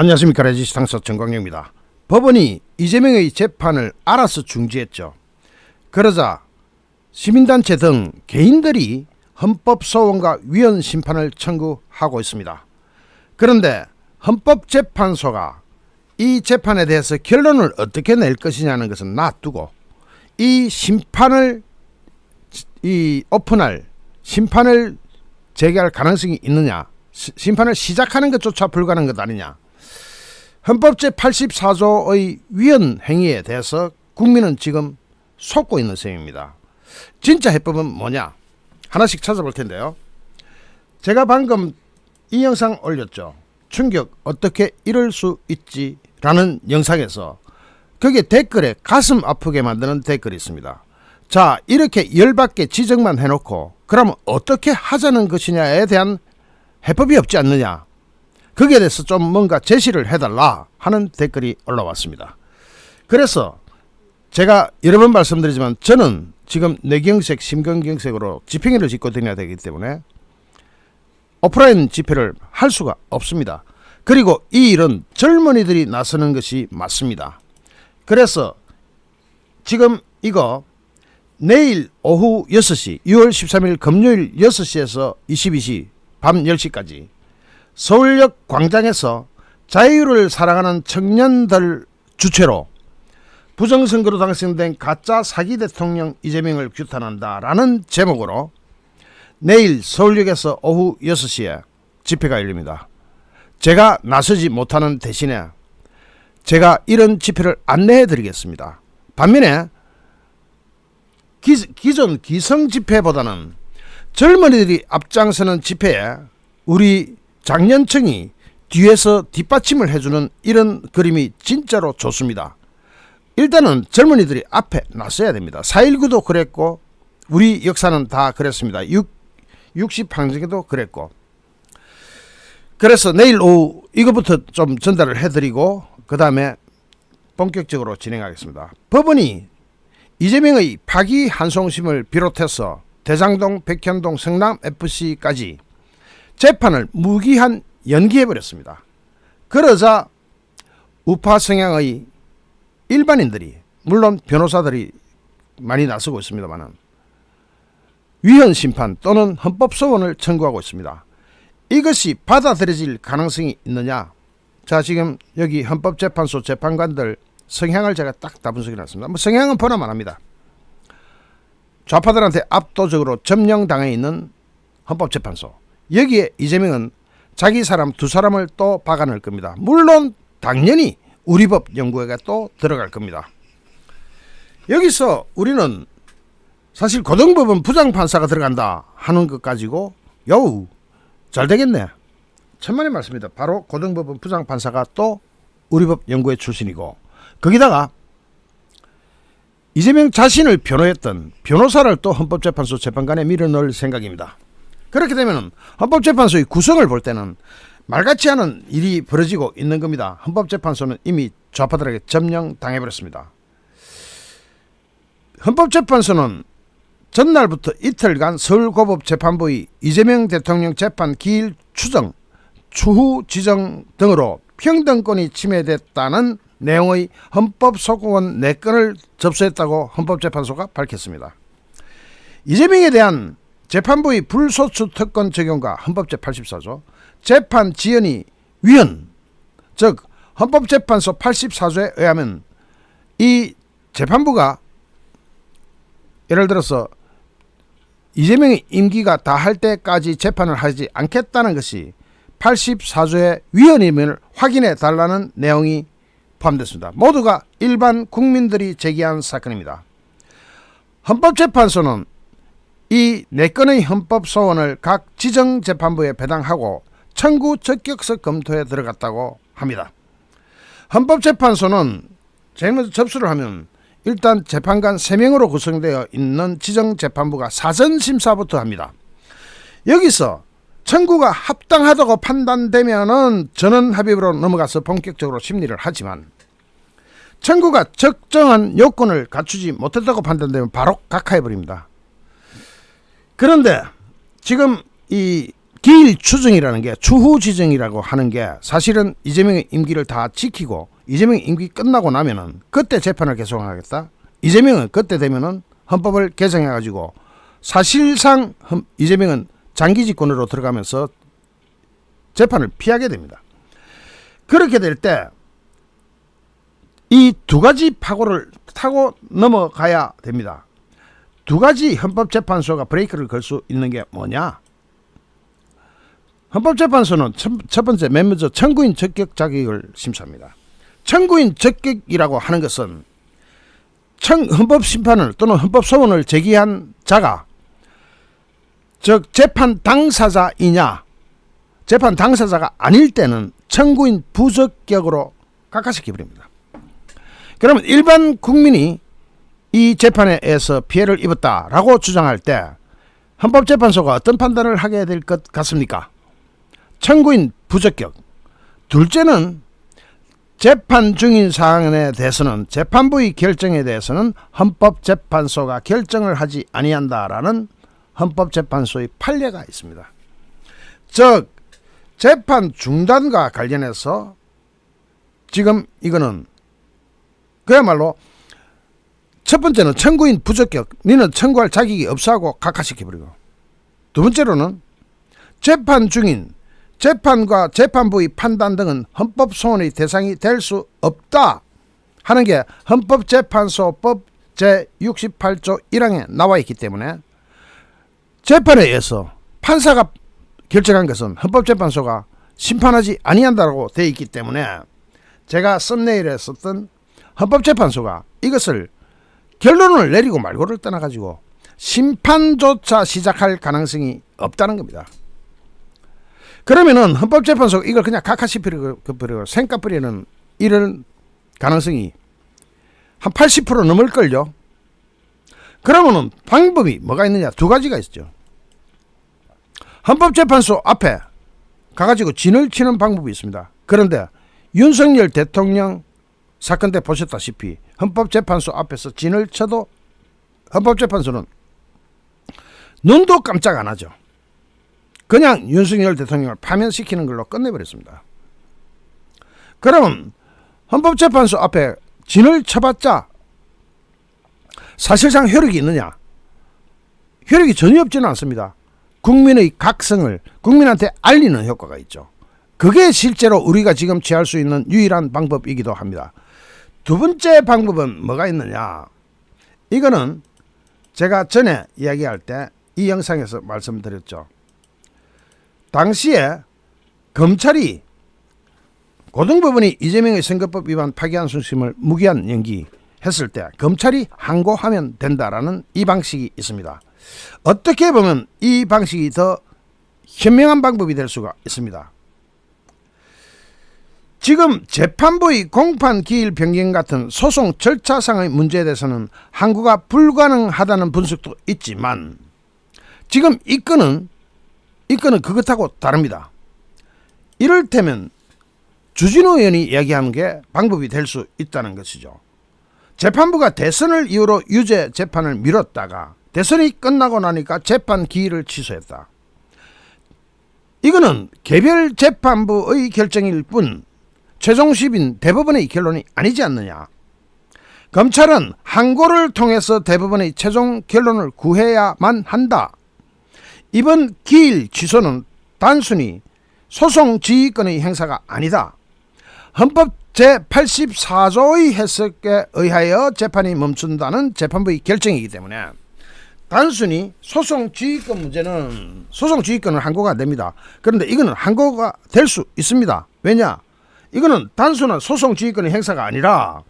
안녕하십니까 레지스 당사 정광영입니다. 법원이 이재명의 재판을 알아서 중지했죠. 그러자 시민단체 등 개인들이 헌법소원과 위헌 심판을 청구하고 있습니다. 그런데 헌법재판소가 이 재판에 대해서 결론을 어떻게 낼 것이냐는 것은 놔두고 이 심판을 이 오픈할 심판을 재개할 가능성이 있느냐 시- 심판을 시작하는 것조차 불가능한 것 아니냐 헌법 제84조의 위헌 행위에 대해서 국민은 지금 속고 있는 셈입니다. 진짜 해법은 뭐냐? 하나씩 찾아볼 텐데요. 제가 방금 이 영상 올렸죠. 충격 어떻게 이럴 수 있지 라는 영상에서 거기에 댓글에 가슴 아프게 만드는 댓글이 있습니다. 자 이렇게 열받게 지적만 해놓고 그러면 어떻게 하자는 것이냐에 대한 해법이 없지 않느냐 거기에 대해서 좀 뭔가 제시를 해달라 하는 댓글이 올라왔습니다. 그래서 제가 여러 번 말씀드리지만 저는 지금 뇌경색, 심근경색으로 집행일을 짓고 다녀야 되기 때문에 오프라인 집회를 할 수가 없습니다. 그리고 이 일은 젊은이들이 나서는 것이 맞습니다. 그래서 지금 이거 내일 오후 6시 6월 13일 금요일 6시에서 22시 밤 10시까지 서울역 광장에서 자유를 사랑하는 청년들 주최로 부정선거로 당선된 가짜 사기 대통령 이재명을 규탄한다라는 제목으로 내일 서울역에서 오후 6시에 집회가 열립니다. 제가 나서지 못하는 대신에 제가 이런 집회를 안내해 드리겠습니다. 반면에 기, 기존 기성 집회보다는 젊은이들이 앞장서는 집회에 우리 장년층이 뒤에서 뒷받침을 해주는 이런 그림이 진짜로 좋습니다. 일단은 젊은이들이 앞에 나서야 됩니다. 4.19도 그랬고 우리 역사는 다 그랬습니다. 6, 60항쟁에도 그랬고 그래서 내일 오후 이것부터 좀 전달을 해드리고 그 다음에 본격적으로 진행하겠습니다. 법원이 이재명의 파기 한송심을 비롯해서 대장동, 백현동, 성남 FC까지 재판을 무기한 연기해 버렸습니다. 그러자 우파 성향의 일반인들이 물론 변호사들이 많이 나서고 있습니다만은 위헌 심판 또는 헌법 소원을 청구하고 있습니다. 이것이 받아들여질 가능성이 있느냐? 자 지금 여기 헌법재판소 재판관들 성향을 제가 딱 다 분석해 놨습니다. 뭐 성향은 보나만 합니다. 좌파들한테 압도적으로 점령당해 있는 헌법재판소 여기에 이재명은 자기 사람 두 사람을 또 박아넣을 겁니다. 물론 당연히 우리 법 연구회가 또 들어갈 겁니다. 여기서 우리는 사실 고등법원 부장판사가 들어간다 하는 것 가지고 여우 잘 되겠네. 천만의 말씀입니다. 바로 고등법원 부장판사가 또 우리법 연구회 출신이고 거기다가 이재명 자신을 변호했던 변호사를 또 헌법재판소 재판관에 밀어넣을 생각입니다. 그렇게 되면 헌법재판소의 구성을 볼 때는 말같지 않은 일이 벌어지고 있는 겁니다. 헌법재판소는 이미 좌파들에게 점령 당해버렸습니다. 헌법재판소는 전날부터 이틀간 서울고법재판부의 이재명 대통령 재판 기일 추정, 추후 지정 등으로 평등권이 침해됐다는 내용의 헌법소원 4건을 접수했다고 헌법재판소가 밝혔습니다. 이재명에 대한 재판부의 불소추 특권 적용과 헌법 제 84조 재판 지연이 위헌 즉 헌법재판소 84조에 의하면 이 재판부가 예를 들어서 이재명의 임기가 다 할 때까지 재판을 하지 않겠다는 것이 84조의 위헌임을 확인해 달라는 내용이 포함됐습니다. 모두가 일반 국민들이 제기한 사건입니다. 헌법재판소는 이네 건의 헌법 소원을 각 지정 재판부에 배당하고 청구 적격서 검토에 들어갔다고 합니다. 헌법재판소는 제일 먼저 접수를 하면 일단 재판관 3명으로 구성되어 있는 지정 재판부가 사전 심사부터 합니다. 여기서 청구가 합당하다고 판단되면은 전원 합의로 넘어가서 본격적으로 심리를 하지만 청구가 적정한 요건을 갖추지 못했다고 판단되면 바로 각하해 버립니다. 그런데 지금 이 기일 추정이라는 게 추후 지정이라고 하는 게 사실은 이재명의 임기를 다 지키고 이재명 임기 끝나고 나면은 그때 재판을 계속하겠다. 이재명은 그때 되면은 헌법을 개정해 가지고 사실상 헌- 이재명은 장기 집권으로 들어가면서 재판을 피하게 됩니다. 그렇게 될 때 이 두 가지 파고를 타고 넘어가야 됩니다. 두 가지 헌법재판소가 브레이크를 걸 수 있는 게 뭐냐? 헌법재판소는 첫, 첫 번째 맨 먼저 청구인 적격 자격을 심사합니다. 청구인 적격이라고 하는 것은 청, 헌법 심판을 또는 헌법 소원을 제기한 자가 즉 재판 당사자이냐 재판 당사자가 아닐 때는 청구인 부적격으로 각하시켜 버립니다. 그러면 일반 국민이 이 재판에 의해서 피해를 입었다라고 주장할 때 헌법재판소가 어떤 판단을 하게 될 것 같습니까? 청구인 부적격. 둘째는 재판 중인 사안에 대해서는 재판부의 결정에 대해서는 헌법재판소가 결정을 하지 아니한다라는 헌법재판소의 판례가 있습니다. 즉 재판 중단과 관련해서 지금 이거는 그야말로 첫 번째는 청구인 부적격, 니는 청구할 자격이 없어 하고 각하시켜버리고. 두 번째로는 재판 중인 재판과 재판부의 판단 등은 헌법 소원의 대상이 될 수 없다 하는 게 헌법재판소법 제68조 1항에 나와 있기 때문에 재판에 의해서 판사가 결정한 것은 헌법재판소가 심판하지 아니한다고 되어 있기 때문에 제가 썸네일에 썼던 헌법재판소가 이것을 결론을 내리고 말고를 떠나가지고 심판조차 시작할 가능성이 없다는 겁니다. 그러면은 헌법재판소가 이걸 그냥 각하시버리고 버리고 생까버리는 이런 가능성이 한 80% 넘을걸요. 그러면은 방법이 뭐가 있느냐 두 가지가 있죠. 헌법재판소 앞에 가가지고 진을 치는 방법이 있습니다. 그런데 윤석열 대통령 사건 때 보셨다시피 헌법재판소 앞에서 진을 쳐도 헌법재판소는 눈도 깜짝 안 하죠. 그냥 윤석열 대통령을 파면시키는 걸로 끝내버렸습니다. 그러면 헌법재판소 앞에 진을 쳐봤자 사실상 효력이 있느냐? 효력이 전혀 없지는 않습니다. 국민의 각성을 국민한테 알리는 효과가 있죠. 그게 실제로 우리가 지금 취할 수 있는 유일한 방법이기도 합니다. 두 번째 방법은 뭐가 있느냐? 이거는 제가 전에 이야기할 때 이 영상에서 말씀드렸죠. 당시에 검찰이 고등법원이 이재명의 선거법 위반 파기한 순심을 무기한 연기했을 때 검찰이 항고하면 된다라는 이 방식이 있습니다. 어떻게 보면 이 방식이 더 현명한 방법이 될 수가 있습니다. 지금 재판부의 공판 기일 변경 같은 소송 절차상의 문제에 대해서는 항고가 불가능하다는 분석도 있지만 지금 이 건은 이 건은 그것하고 다릅니다. 이를테면 주진우 의원이 이야기하는 게 방법이 될 수 있다는 것이죠. 재판부가 대선을 이유로 유죄 재판을 미뤘다가 대선이 끝나고 나니까 재판 기일을 취소했다. 이거는 개별 재판부의 결정일 뿐 최종 시빈 대법원의 결론이 아니지 않느냐. 검찰은 항고를 통해서 대법원의 최종 결론을 구해야만 한다. 이번 기일 취소는 단순히 소송 지휘권의 행사가 아니다. 헌법 제84조의 해석에 의하여 재판이 멈춘다는 재판부의 결정이기 때문에 단순히 소송 지휘권 문제는 소송 지휘권은 항고가 안 됩니다. 그런데 이거는 항고가 될 수 있습니다. 왜냐? 이거는 단순한 소송 지휘권의 행사가 아니라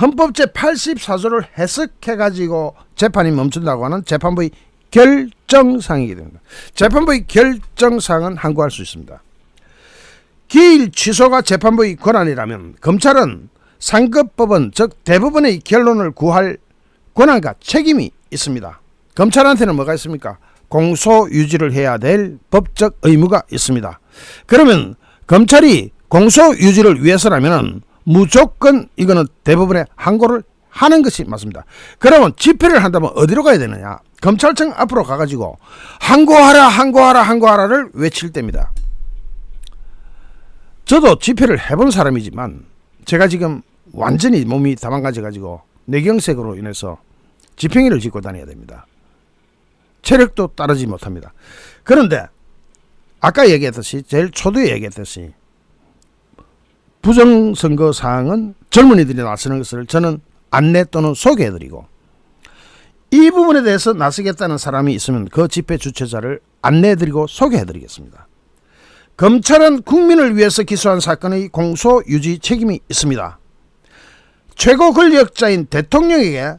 헌법 제84조를 해석해 가지고 재판이 멈춘다고 하는 재판부의 결정상이기 됩니다. 재판부의 결정상은 항고할 수 있습니다. 기일 취소가 재판부의 권한이라면 검찰은 상급법원 즉 대법원의 결론을 구할 권한과 책임이 있습니다. 검찰한테는 뭐가 있습니까? 공소 유지를 해야 될 법적 의무가 있습니다. 그러면 검찰이 공소 유지를 위해서라면 무조건 이거는 대법원에 항고를 하는 것이 맞습니다. 그러면 집회를 한다면 어디로 가야 되느냐? 검찰청 앞으로 가가지고 항고하라 항고하라 항고하라를 외칠 때입니다. 저도 집회를 해본 사람이지만 제가 지금 완전히 몸이 다망가져 가지고 뇌경색으로 인해서 지팽이를 짚고 다녀야 됩니다. 체력도 따르지 못합니다. 그런데 아까 얘기했듯이 제일 초두에 얘기했듯이 부정선거 사항은 젊은이들이 나서는 것을 저는 안내 또는 소개해드리고 이 부분에 대해서 나서겠다는 사람이 있으면 그 집회 주최자를 안내해드리고 소개해드리겠습니다. 검찰은 국민을 위해서 기소한 사건의 공소 유지 책임이 있습니다. 최고 권력자인 대통령에게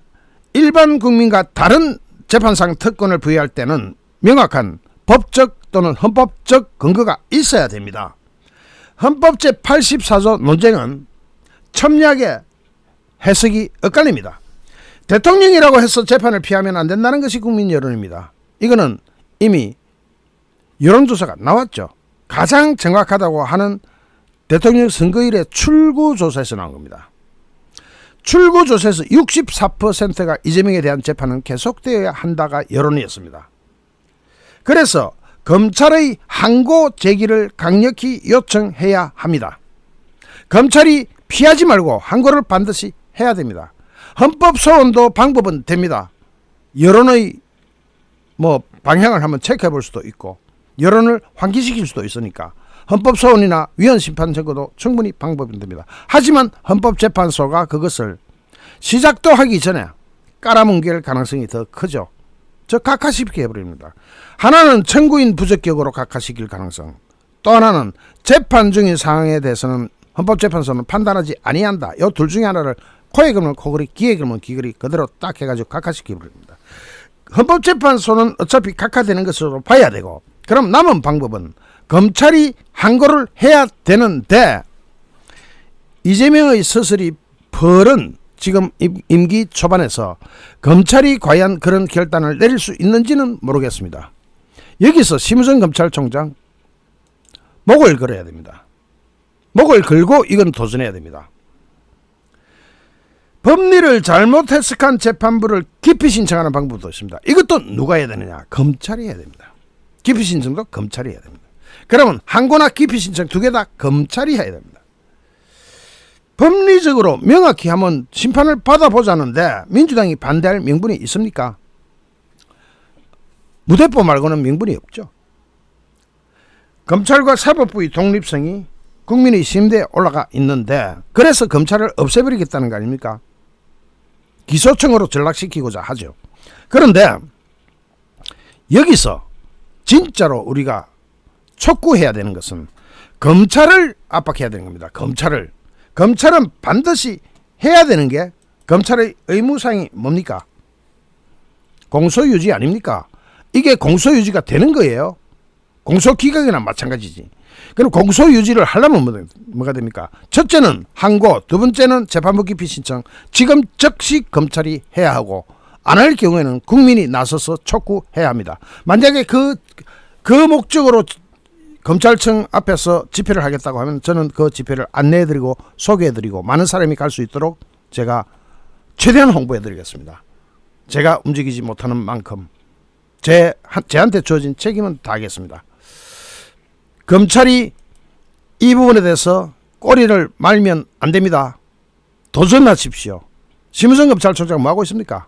일반 국민과 다른 재판상 특권을 부여할 때는 명확한 법적 또는 헌법적 근거가 있어야 됩니다. 헌법 제84조 논쟁은 첨예하게 해석이 엇갈립니다. 대통령이라고 해서 재판을 피하면 안 된다는 것이 국민 여론입니다. 이거는 이미 여론조사가 나왔죠. 가장 정확하다고 하는 대통령 선거일의 출구조사에서 나온 겁니다. 출구조사에서 64%가 이재명에 대한 재판은 계속되어야 한다가 여론이었습니다. 그래서 검찰의 항고 제기를 강력히 요청해야 합니다. 검찰이 피하지 말고 항고를 반드시 해야 됩니다. 헌법 소원도 방법은 됩니다. 여론의 뭐 방향을 한번 체크해 볼 수도 있고 여론을 환기시킬 수도 있으니까 헌법 소원이나 위헌 심판 선고도 충분히 방법이 됩니다. 하지만 헌법재판소가 그것을 시작도 하기 전에 깔아뭉갤 가능성이 더 크죠. 저 각하시키게 해버립니다. 하나는 청구인 부적격으로 각하시킬 가능성. 또 하나는 재판 중인 상황에 대해서는 헌법재판소는 판단하지 아니한다. 이둘 중에 하나를 코에 그면 코걸이, 귀에 그면 귀걸이 그대로 딱 해가지고 각하시켜 버립니다. 헌법재판소는 어차피 각하되는 것으로 봐야 되고 그럼 남은 방법은 검찰이 항고를 해야 되는데 이재명의 서슬이 벌은 지금 임- 임기 초반에서 검찰이 과연 그런 결단을 내릴 수 있는지는 모르겠습니다. 여기서 심우정 검찰총장 목을 걸어야 됩니다. 목을 걸고 이건 도전해야 됩니다. 법리를 잘못 해석한 재판부를 기피 신청하는 방법도 있습니다. 이것도 누가 해야 되느냐? 검찰이 해야 됩니다. 기피 신청도 검찰이 해야 됩니다. 그러면 항고나 기피 신청 두 개 다 검찰이 해야 됩니다. 법리적으로 명확히 한번 심판을 받아보자는데 민주당이 반대할 명분이 있습니까? 무대법 말고는 명분이 없죠. 검찰과 사법부의 독립성이 국민의 심대에 올라가 있는데 그래서 검찰을 없애버리겠다는 거 아닙니까? 기소청으로 전락시키고자 하죠. 그런데 여기서 진짜로 우리가 촉구해야 되는 것은 검찰을 압박해야 되는 겁니다. 검찰을 검찰은 반드시 해야 되는 게 검찰의 의무사항이 뭡니까? 공소유지 아닙니까? 이게 공소유지가 되는 거예요. 공소기각이나 마찬가지지. 그럼 공소유지를 하려면 뭐- 뭐가 됩니까? 첫째는 항고, 두 번째는 재판부 기피 신청. 지금 즉시 검찰이 해야 하고 안 할 경우에는 국민이 나서서 촉구해야 합니다. 만약에 그, 그 목적으로 검찰청 앞에서 집회를 하겠다고 하면 저는 그 집회를 안내해드리고 소개해드리고 많은 사람이 갈 수 있도록 제가 최대한 홍보해드리겠습니다. 제가 움직이지 못하는 만큼 제, 제한테 주어진 책임은 다하겠습니다. 검찰이 이 부분에 대해서 꼬리를 말면 안 됩니다. 도전하십시오. 심우정 검찰총장 뭐 하고 있습니까?